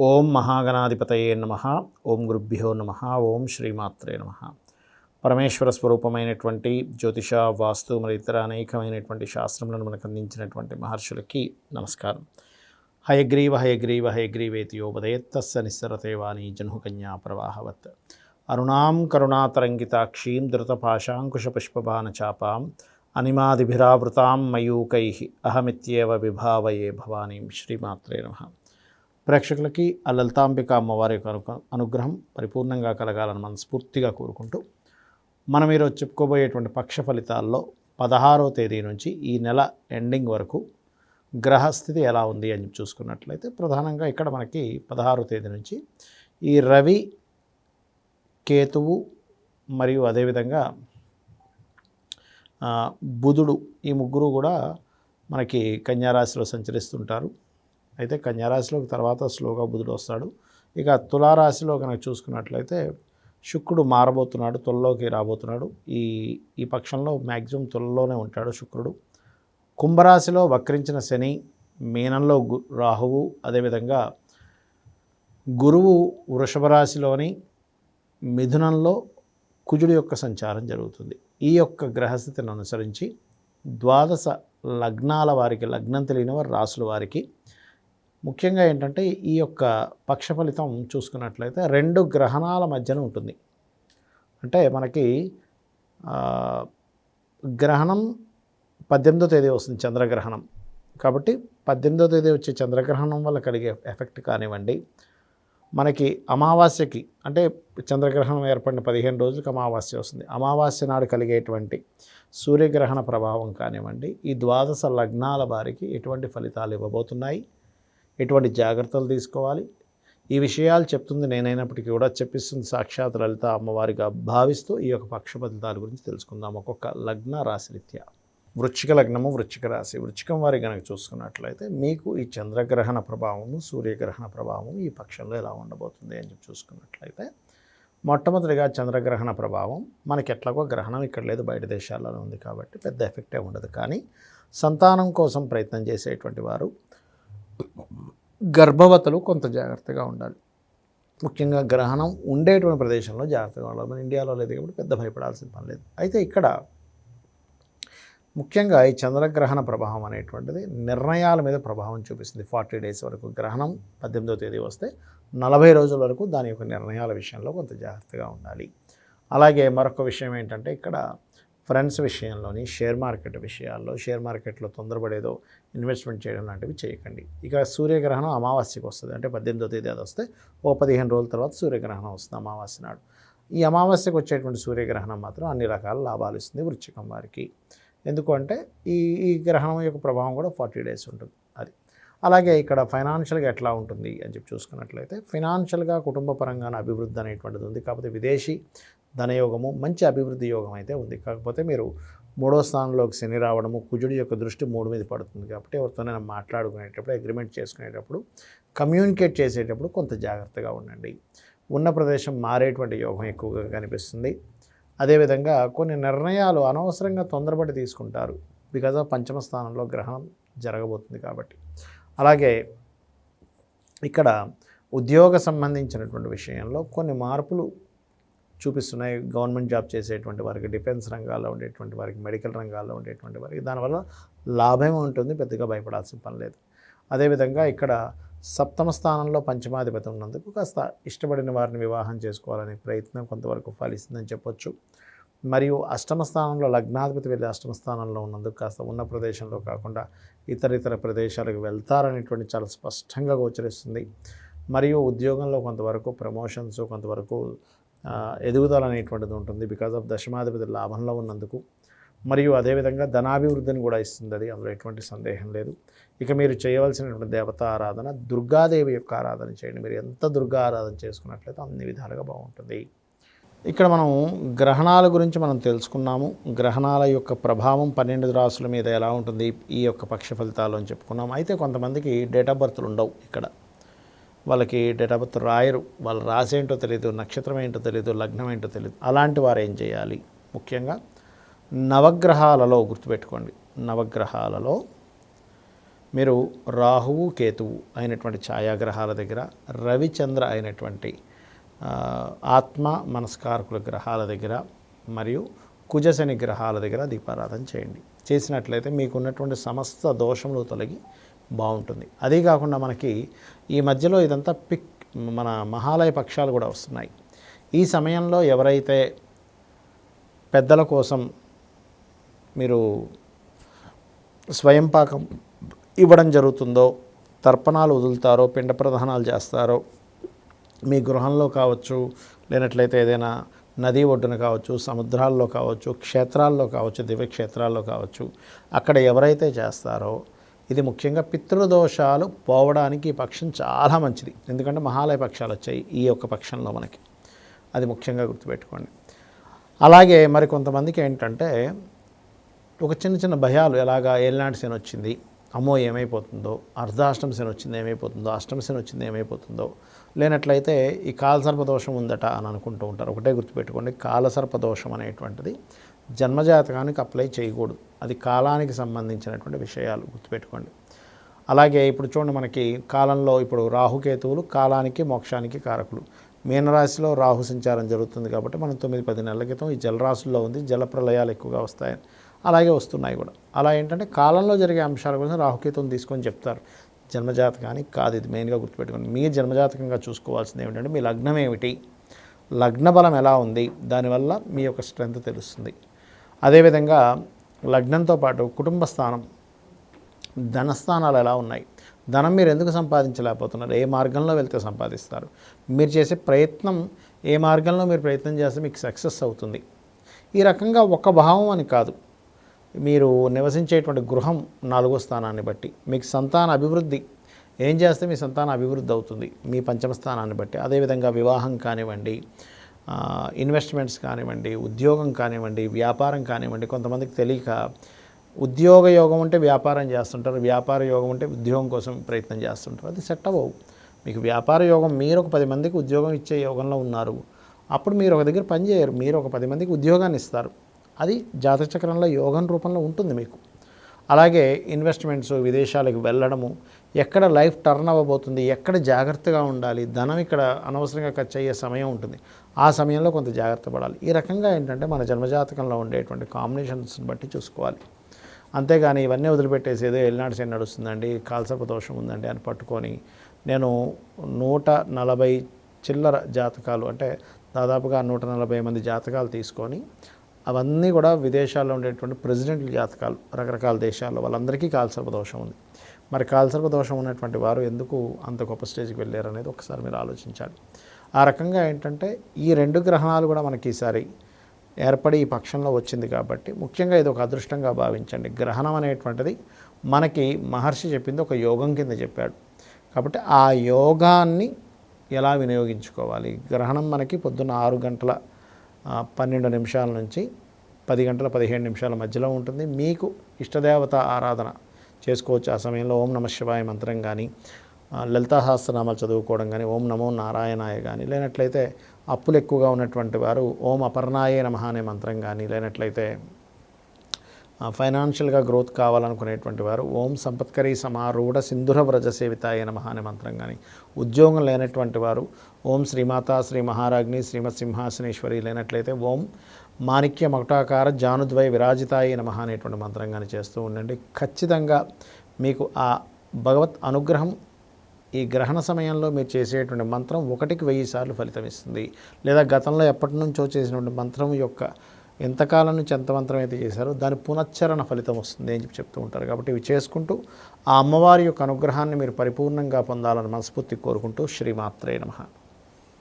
ఓం మహాగణాధిపతయే నమ. ఓం గురుభ్యో నమ. ఓం శ్రీమాత్రే నమ. పరమేశ్వర స్వరూపమైనటువంటి జ్యోతిష వాస్తు మరి ఇతర అనేకమైనటువంటి శాస్త్రములను మనకు అందించినటువంటి మహర్షులకి నమస్కారం. హయగ్రీవ హయగ్రీవ హయగ్రీవేతి యోపదయత్తస్స నిస్సరతే వాణి జన్హుకన్యా ప్రవాహవత్. అరుణాం కరుణాతరంగితాక్షీం ధృతపాశాంకుశపుష్పబాణచాపాం అనిమాదిభిరావృతాం మయూకై. అహమిత్యేవ విభావయే భవానీం. శ్రీమాత్రే నమ. ప్రేక్షకులకి ఆ లలితాంబిక అమ్మవారి యొక్క అనుగ్రహం పరిపూర్ణంగా కలగాలని మనస్ఫూర్తిగా కోరుకుంటూ మనం ఈరోజు చెప్పుకోబోయేటువంటి పక్ష ఫలితాల్లో పదహారో తేదీ నుంచి ఈ నెల ఎండింగ్ వరకు గ్రహస్థితి ఎలా ఉంది అని చూసుకున్నట్లయితే ప్రధానంగా ఇక్కడ మనకి పదహారో తేదీ నుంచి ఈ రవి కేతువు మరియు అదేవిధంగా బుధుడు ఈ ముగ్గురు కూడా మనకి కన్యారాశిలో సంచరిస్తుంటారు. అయితే కన్యారాశిలోకి తర్వాత స్లోగా బుధుడు వస్తాడు. ఇక తులారాశిలో కనుక చూసుకున్నట్లయితే శుక్రుడు మారబోతున్నాడు తులలోకి రాబోతున్నాడు. ఈ ఈ పక్షంలో మ్యాక్సిమం తులలోనే ఉంటాడు శుక్రుడు. కుంభరాశిలో వక్రించిన శని మీనంలో గు రాహువు అదేవిధంగా గురువు వృషభ రాశిలోని మిథునంలో కుజుడి యొక్క సంచారం జరుగుతుంది. ఈ యొక్క గ్రహస్థితిని అనుసరించి ద్వాదశ లగ్నాల వారికి లగ్నం తెలియని వారి రాసుల వారికి ముఖ్యంగా ఏంటంటే ఈ యొక్క పక్ష ఫలితం చూసుకున్నట్లయితే రెండు గ్రహణాల మధ్యన ఉంటుంది. అంటే మనకి గ్రహణం పద్దెనిమిదో తేదీ వస్తుంది చంద్రగ్రహణం. కాబట్టి పద్దెనిమిదో తేదీ వచ్చే చంద్రగ్రహణం వల్ల కలిగే ఎఫెక్ట్ కానివ్వండి మనకి అమావాస్యకి అంటే చంద్రగ్రహణం ఏర్పడిన పదిహేను రోజులకు అమావాస్య వస్తుంది. అమావాస్య నాడు కలిగేటువంటి సూర్యగ్రహణ ప్రభావం కానివ్వండి ఈ ద్వాదశ లగ్నాల వారికి ఎటువంటి ఫలితాలు ఇవ్వబోతున్నాయి? ఎటువంటి జాగ్రత్తలు తీసుకోవాలి? ఈ విషయాలు చెప్తుంది నేనైనప్పటికీ కూడా చెప్పిస్తుంది సాక్షాత్ లలిత అమ్మవారిగా భావిస్తూ ఈ యొక్క పక్ష గురించి తెలుసుకుందాం. ఒక్కొక్క లగ్న రాశిరీత్యా వృచ్చిక లగ్నము వృచ్చిక రాశి. వృచ్చికం వారి కనుక చూసుకున్నట్లయితే మీకు ఈ చంద్రగ్రహణ ప్రభావము సూర్యగ్రహణ ప్రభావము ఈ పక్షంలో ఎలా ఉండబోతుంది అని చెప్పి చూసుకున్నట్లయితే మొట్టమొదటిగా చంద్రగ్రహణ ప్రభావం మనకి ఎట్లాగో గ్రహణం ఇక్కడ లేదు బయట దేశాలలో ఉంది కాబట్టి పెద్ద ఎఫెక్టే ఉండదు. కానీ సంతానం కోసం ప్రయత్నం చేసేటువంటి వారు గర్భవతులు కొంత జాగ్రత్తగా ఉండాలి. ముఖ్యంగా గ్రహణం ఉండేటువంటి ప్రదేశంలో జాగ్రత్తగా ఉండాలి. మన ఇండియాలో లేదు కాబట్టి పెద్ద భయపడాల్సిన పని లేదు. అయితే ఇక్కడ ముఖ్యంగా ఈ చంద్రగ్రహణ ప్రభావం అనేటువంటిది నిర్ణయాల మీద ప్రభావం చూపిస్తుంది. ఫార్టీ డేస్ వరకు గ్రహణం పద్దెనిమిదో తేదీ వస్తే నలభై రోజుల వరకు దాని యొక్క నిర్ణయాల విషయంలో కొంత జాగ్రత్తగా ఉండాలి. అలాగే మరొక విషయం ఏంటంటే ఇక్కడ ఫ్రెండ్స్ విషయంలోని షేర్ మార్కెట్ విషయాల్లో షేర్ మార్కెట్లో తొందరపడేదో ఇన్వెస్ట్మెంట్ చేయడం లాంటివి చేయకండి. ఇక సూర్యగ్రహణం అమావాస్యకు వస్తుంది. అంటే పద్దెనిమిదో తేదీ అది వస్తే ఓ పదిహేను రోజుల తర్వాత సూర్యగ్రహణం వస్తుంది అమావాస్య నాడు. ఈ అమావాస్యకు వచ్చేటువంటి సూర్యగ్రహణం మాత్రం అన్ని రకాల లాభాలు ఇస్తుంది వృచ్చికం వారికి. ఎందుకంటే ఈ ఈ గ్రహణం యొక్క ప్రభావం కూడా ఫార్టీ డేస్ ఉంటుంది అది. అలాగే ఇక్కడ ఫైనాన్షియల్గా ఎట్లా ఉంటుంది అని చెప్పి చూసుకున్నట్లయితే ఫైనాన్షియల్గా కుటుంబ పరంగా అభివృద్ధి అనేటువంటిది ఉంది. కాకపోతే విదేశీ ధనయోగము మంచి అభివృద్ధి యోగం అయితే ఉంది. కాకపోతే మీరు మూడో స్థానంలోకి శని రావడము కుజుడి యొక్క దృష్టి మూడు మీద పడుతుంది కాబట్టి ఎవరితోనైనా మాట్లాడుకునేటప్పుడు అగ్రిమెంట్ చేసుకునేటప్పుడు కమ్యూనికేట్ చేసేటప్పుడు కొంత జాగ్రత్తగా ఉండండి. ఉన్న ప్రదేశం మారేటువంటి యోగం ఎక్కువగా కనిపిస్తుంది. అదేవిధంగా కొన్ని నిర్ణయాలు అనవసరంగా తొందరపడి తీసుకుంటారు. బికాజ్ ఆఫ్ పంచమ స్థానంలో గ్రహణం జరగబోతుంది కాబట్టి. అలాగే ఇక్కడ ఉద్యోగ సంబంధించినటువంటి విషయంలో కొన్ని మార్పులు చూపిస్తున్నాయి. గవర్నమెంట్ జాబ్ చేసేటువంటి వారికి డిఫెన్స్ రంగాల్లో ఉండేటువంటి వారికి మెడికల్ రంగాల్లో ఉండేటువంటి వారికి దానివల్ల లాభం ఉంటుంది. పెద్దగా భయపడాల్సిన పని లేదు. అదేవిధంగా ఇక్కడ సప్తమ స్థానంలో పంచమాధిపతి ఉన్నందుకు కాస్త ఇష్టపడిన వారిని వివాహం చేసుకోవాలనే ప్రయత్నం కొంతవరకు ఫలిస్తుందని చెప్పొచ్చు. మరియు అష్టమ స్థానంలో లగ్నాధిపతి వెళ్ళి అష్టమ స్థానంలో ఉన్నందుకు కాస్త ఉన్న ప్రదేశంలో కాకుండా ఇతర ఇతర ప్రదేశాలకు వెళ్తారనేటువంటి చాలా స్పష్టంగా గోచరిస్తుంది. మరియు ఉద్యోగంలో కొంతవరకు ప్రమోషన్స్ కొంతవరకు ఎదుగుదల అనేటువంటిది ఉంటుంది బికాజ్ ఆఫ్ దశమాధిపతి లాభంలో ఉన్నందుకు. మరియు అదేవిధంగా ధనాభివృద్ధిని కూడా ఇస్తుంది. అది అందులో ఎటువంటి సందేహం లేదు. ఇక మీరు చేయవలసినటువంటి దేవత ఆరాధన దుర్గాదేవి యొక్క ఆరాధన చేయండి. మీరు ఎంత దుర్గా ఆరాధన చేసుకున్నట్లయితే అన్ని విధాలుగా బాగుంటుంది. ఇక్కడ మనం గ్రహణాల గురించి మనం తెలుసుకున్నాము. గ్రహణాల యొక్క ప్రభావం పన్నెండు రాసుల మీద ఎలా ఉంటుంది? ఈ యొక్క పక్ష ఫలితాలు అని చెప్పుకున్నాం అయితే కొంతమందికి డేట్ ఆఫ్ బర్త్లు ఉండవు ఇక్కడ. వాళ్ళకి డేట్ ఆఫ్ బర్త్ రాయరు. వాళ్ళ రాసేంటో తెలియదు నక్షత్రం ఏంటో తెలియదు లగ్నం ఏంటో తెలియదు అలాంటి వారు ఏం చేయాలి? ముఖ్యంగా నవగ్రహాలలో గుర్తుపెట్టుకోండి. నవగ్రహాలలో మీరు రాహువు కేతువు అయినటువంటి ఛాయాగ్రహాల దగ్గర రవిచంద్ర అయినటువంటి ఆత్మ మనస్కారకుల గ్రహాల దగ్గర మరియు కుజశని గ్రహాల దగ్గర దీపారాధన చేయండి. చేసినట్లయితే మీకు ఉన్నటువంటి సమస్త దోషములు తొలగి బాగుంటుంది. అదే కాకుండా మనకి ఈ మధ్యలో ఇదంతా పిక్ మన మహాలయ పక్షాలు కూడా వస్తున్నాయి. ఈ సమయంలో ఎవరైతే పెద్దల కోసం మీరు స్వయం పాకం ఇవ్వడం జరుగుతుందో తర్పణాలు వదులుతారో పిండ ప్రధానాలు చేస్తారో మీ గృహంలో కావచ్చు లేనట్లయితే ఏదైనా నది ఒడ్డున కావచ్చు సముద్రాల్లో కావచ్చు క్షేత్రాల్లో కావచ్చు దివ్యక్షేత్రాల్లో కావచ్చు అక్కడ ఎవరైతే చేస్తారో ఇది ముఖ్యంగా పితృదోషాలు పోవడానికి ఈ పక్షం చాలా మంచిది. ఎందుకంటే మహాలయ పక్షాలు వచ్చాయి ఈ యొక్క పక్షంలో మనకి. అది ముఖ్యంగా గుర్తుపెట్టుకోండి. అలాగే మరి కొంతమందికి ఏంటంటే ఒక చిన్న చిన్న భయాలు ఎలాగా ఏలినాటి శని వచ్చింది అమ్మో ఏమైపోతుందో అర్ధాష్టమ శని వచ్చింది ఏమైపోతుందో అష్టమ శని వచ్చింది ఏమైపోతుందో లేనట్లయితే ఈ కాలసర్పదోషం ఉందట అని అనుకుంటూ ఉంటారు. ఒకటే గుర్తుపెట్టుకోండి కాలసర్పదోషం అనేటువంటిది జన్మజాతకానికి అప్లై చేయకూడదు. అది కాలానికి సంబంధించినటువంటి విషయాలు గుర్తుపెట్టుకోండి. అలాగే ఇప్పుడు చూడండి మనకి కాలంలో ఇప్పుడు రాహుకేతువులు కాలానికి మోక్షానికి కారకులు. మీనరాశిలో రాహు సంచారం జరుగుతుంది కాబట్టి మనం తొమ్మిది పది నెలల క్రితం ఈ జలరాశుల్లో ఉంది. జల ప్రళయాలు ఎక్కువగా వస్తాయని. అలాగే వస్తున్నాయి కూడా. అలా ఏంటంటే కాలంలో జరిగే అంశాల గురించి రాహుకేతువుని తీసుకొని చెప్తారు. జన్మజాతకానికి కాదు ఇది మెయిన్గా గుర్తుపెట్టుకోండి. మీ జన్మజాతకంగా చూసుకోవాల్సింది ఏమిటంటే మీ లగ్నం ఏమిటి? లగ్న బలం ఎలా ఉంది? దానివల్ల మీ యొక్క స్ట్రెంత్ తెలుస్తుంది. అదేవిధంగా లగ్నంతో పాటు కుటుంబ స్థానం ధనస్థానాలు ఎలా ఉన్నాయి? ధనం మీరు ఎందుకు సంపాదించలేకపోతున్నారు? ఏ మార్గంలో వెళ్తే సంపాదిస్తారు? మీరు చేసే ప్రయత్నం ఏ మార్గంలో మీరు ప్రయత్నం చేస్తే మీకు సక్సెస్ అవుతుంది? ఈ రకంగా ఒక భావం అని కాదు. మీరు నివసించేటువంటి గృహం నాలుగో స్థానాన్ని బట్టి మీకు సంతాన అభివృద్ధి ఏం చేస్తే మీ సంతాన అభివృద్ధి అవుతుంది? మీ పంచమ స్థానాన్ని బట్టి అదేవిధంగా వివాహం కానివ్వండి ఇన్వెస్ట్మెంట్స్ కానివ్వండి ఉద్యోగం కానివ్వండి వ్యాపారం కానివ్వండి కొంతమందికి తెలియక ఉద్యోగ యోగం ఉంటే వ్యాపారం చేస్తుంటారు వ్యాపార యోగం ఉంటే ఉద్యోగం కోసం ప్రయత్నం చేస్తుంటారు. అది సెట్ అవ్వవు. మీకు వ్యాపార యోగం మీరు ఒక పది మందికి ఉద్యోగం ఇచ్చే యోగంలో ఉన్నారు. అప్పుడు మీరు ఒక దగ్గర పని చేయరు. మీరు ఒక పది మందికి ఉద్యోగాన్ని ఇస్తారు. అది జాతక చక్రంలో యోగం రూపంలో ఉంటుంది మీకు. అలాగే ఇన్వెస్ట్మెంట్స్ విదేశాలకు వెళ్ళడము ఎక్కడ లైఫ్ టర్న్ అవ్వబోతుంది ఎక్కడ జాగ్రత్తగా ఉండాలి ధనం ఇక్కడ అనవసరంగా ఖర్చు అయ్యే సమయం ఉంటుంది. ఆ సమయంలో కొంత జాగ్రత్త పడాలి. ఈ రకంగా ఏంటంటే మన జన్మజాతకంలో ఉండేటువంటి కాంబినేషన్స్ని బట్టి చూసుకోవాలి. అంతేగాని ఇవన్నీ వదిలిపెట్టేసి ఏదో ఎల్నాడు శని నడుస్తుందండి కాల్సర్ప దోషం ఉందండి అని పట్టుకొని నేను నూట నలభై చిల్లర జాతకాలు అంటే దాదాపుగా నూట నలభై మంది జాతకాలు తీసుకొని అవన్నీ కూడా విదేశాల్లో ఉండేటువంటి ప్రెసిడెంట్ల జాతకాలు రకరకాల దేశాల్లో వాళ్ళందరికీ కాల్సర్ప దోషం ఉంది. మరి కాల్సర్ప దోషం ఉన్నటువంటి వారు ఎందుకు అంత గొప్ప స్టేజ్కి వెళ్ళారు అనేది ఒకసారి మీరు ఆలోచించాలి. ఆ రకంగా ఏంటంటే ఈ రెండు గ్రహణాలు కూడా మనకి ఈసారి ఏర్పడి ఈ పక్షంలో వచ్చింది కాబట్టి ముఖ్యంగా ఇది ఒక అదృష్టంగా భావించండి. గ్రహణం అనేటువంటిది మనకి మహర్షి చెప్పింది ఒక యోగం కింద చెప్పాడు. కాబట్టి ఆ యోగాన్ని ఎలా వినియోగించుకోవాలి? గ్రహణం మనకి పొద్దున్న ఆరు గంటల పన్నెండు నిమిషాల నుంచి పది గంటల పదిహేను నిమిషాల మధ్యలో ఉంటుంది. మీకు ఇష్టదేవత ఆరాధన చేసుకోవచ్చు ఆ సమయంలో. ఓం నమ శివాయ మంత్రం కానీ లలితా సహస్రనామాలు చదువుకోవడం కానీ ఓం నమో నారాయణాయ కానీ లేనట్లయితే అప్పులు ఎక్కువగా ఉన్నటువంటి వారు ఓం అపర్ణాయే నమ అనే మంత్రం కానీ లేనట్లయితే ఫైనాన్షియల్గా గ్రోత్ కావాలనుకునేటువంటి వారు ఓం సంపత్కరీ సమారూఢ సింధుర వ్రజ సేవితాయ నమ అనే మంత్రం కానీ ఉద్యోగం లేనటువంటి వారు ఓం శ్రీమాత శ్రీ మహారాజ్ని శ్రీమత్ సింహాసనేశ్వరి లేనట్లయితే ఓం మాణిక్య మకుటాకార జానుద్వయ విరాజితాయ నమ అనేటువంటి మంత్రం కానీ చేస్తూ ఉండండి. ఖచ్చితంగా మీకు ఆ భగవత్ అనుగ్రహం ఈ గ్రహణ సమయంలో మీరు చేసేటువంటి మంత్రం ఒకటికి వెయ్యి సార్లు ఫలితం ఇస్తుంది. లేదా గతంలో ఎప్పటి నుంచో చేసినటువంటి మంత్రం యొక్క ఎంతకాలం నుంచి ఎంత మంత్రం అయితే చేశారో దాని పునశ్చరణ ఫలితం వస్తుంది అని చెప్పి చెప్తూ ఉంటారు. కాబట్టి ఇవి చేసుకుంటూ ఆ అమ్మవారి యొక్క అనుగ్రహాన్ని మీరు పరిపూర్ణంగా పొందాలని మనస్ఫూర్తి కోరుకుంటూ శ్రీమాత్రే నమః.